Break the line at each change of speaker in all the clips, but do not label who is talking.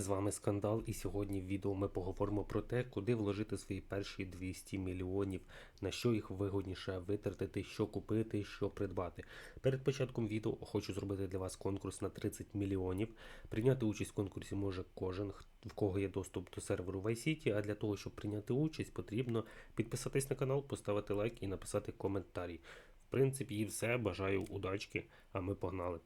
З вами скандал, і сьогодні в відео ми поговоримо про те, куди вложити свої перші 200 мільйонів, на що їх вигодніше витратити, що купити, що придбати. Перед початком відео хочу зробити для вас конкурс на 30 мільйонів. Прийняти участь в конкурсі може кожен, в кого є доступ до серверу Vice City, а для того, щоб прийняти участь, потрібно підписатись на канал, поставити лайк і написати коментарі. В принципі, і все. Бажаю удачки, а ми погнали.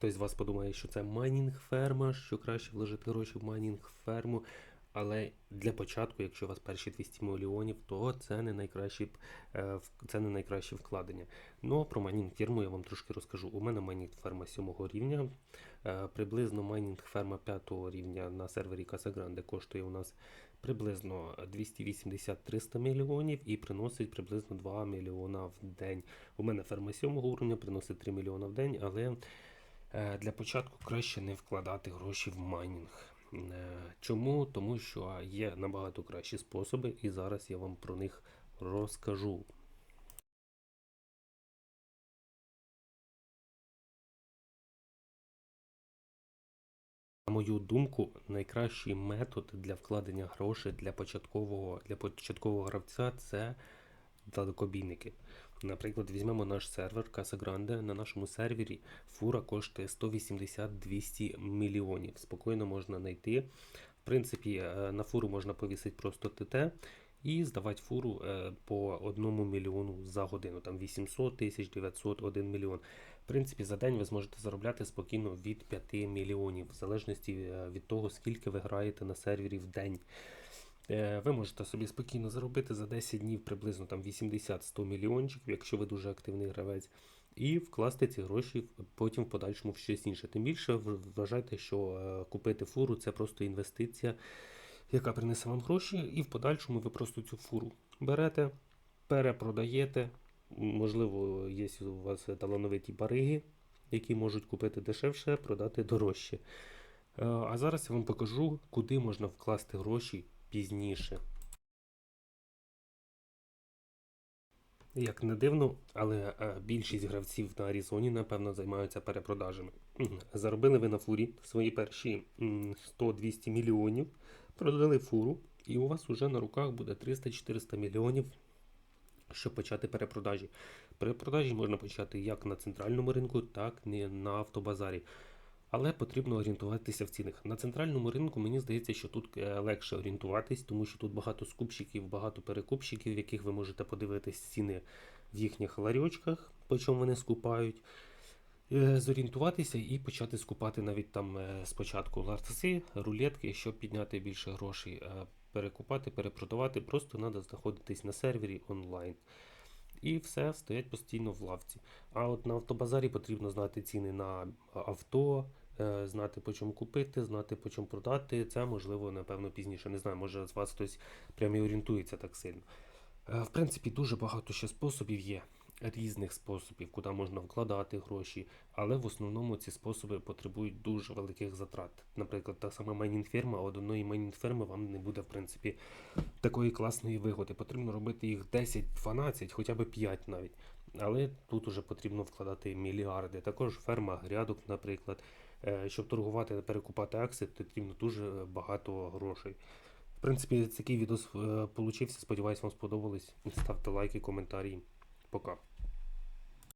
Хтось з вас подумає, що це майнінг ферма, що краще вложити гроші в майнінг ферму. Але для початку, якщо у вас перші 200 мільйонів, то це не е, в- це не найкраще вкладення. Ну, про майнінг ферму я вам трошки розкажу. У мене майнінг ферма 7 рівня. Е, Приблизно майнінг ферма 5 рівня на сервері Casa Grande коштує у нас приблизно 280-300 мільйонів і приносить приблизно 2 мільйона в день. У мене ферма 7 уровня приносить 3 мільйона в день, але Для початку краще не вкладати гроші в майнінг. Е, Чому? Тому що є набагато кращі способи, і зараз я вам про них розкажу. На мою думку, найкращий метод для вкладення грошей для початкового, для початкового гравця це далекобійники. Наприклад, візьмемо наш сервер Casa Grande. На нашому сервері фура коштує 180-200 мільйонів. Спокійно можна знайти. В принципі, е, на фуру можна повісити просто ТТ і здавати фуру е, по 1 мільйону за годину. Там 800 тисяч, 900, 1 мільйон. В принципі, за день ви зможете заробляти спокійно від 5 мільйонів, в залежності е, від того, скільки ви граєте на сервері в день. Е, Ви можете собі спокійно заробити за 10 днів приблизно там 80-100 мільйончиків, якщо ви дуже активний гравець, і вкласти ці гроші потім в подальшому в щось інше. Тим більше вважайте, що е, купити фуру це просто інвестиція, яка принесе вам гроші, і в подальшому ви просто цю фуру берете, перепродаєте. Можливо, є у вас талановиті бариги, які можуть купити дешевше, продати дорожче. Е, А зараз я вам покажу, куди можна вкласти гроші пізніше. Як не дивно, але е, більшість гравців на Аризоні, напевно, займаються перепродажами. Заробили ви на фурі свої перші 100-200 мільйонів, продали фуру, і у вас уже на руках буде 300-400 мільйонів, щоб почати перепродажі. Перепродажі можна почати як на центральному ринку, так і на автобазарі. Але потрібно орієнтуватися в цінах. На центральному ринку мені здається, що тут е, легше орієнтуватись, тому що тут багато скупщиків, багато перекупщиків, яких ви можете подивитись ціни в їхніх ларьочках, по чому вони скупають. Е, Зорієнтуватися і почати скупати навіть там е, спочатку ларси, рулетки, щоб підняти більше грошей. Перекупати, перепродавати, просто треба знаходитись на сервері онлайн. І все стоять постійно в лавці. А от на автобазарі потрібно знати ціни на авто, е, знати по чому купити, знати по чому продати. Це можливо, напевно, пізніше. Не знаю, може з вас хтось прямо і орієнтується так сильно. Е, В принципі, дуже багато ще способів є. Різних способів, куди можна вкладати гроші, але в основному ці способи потребують дуже великих затрат. Наприклад, та сама майнінг-ферма, од одної майнінг-ферми вам не буде, в принципі, такої класної вигоди. Потрібно робити їх 10-12, хоча б 5 навіть. Але тут уже потрібно вкладати мільярди. Також ферма грядок, наприклад. Е, Щоб торгувати та перекупати акції, потрібно дуже багато грошей. В принципі, такий відео получився. Сподіваюсь, вам сподобалось. Ставте лайки, коментарі. Пока.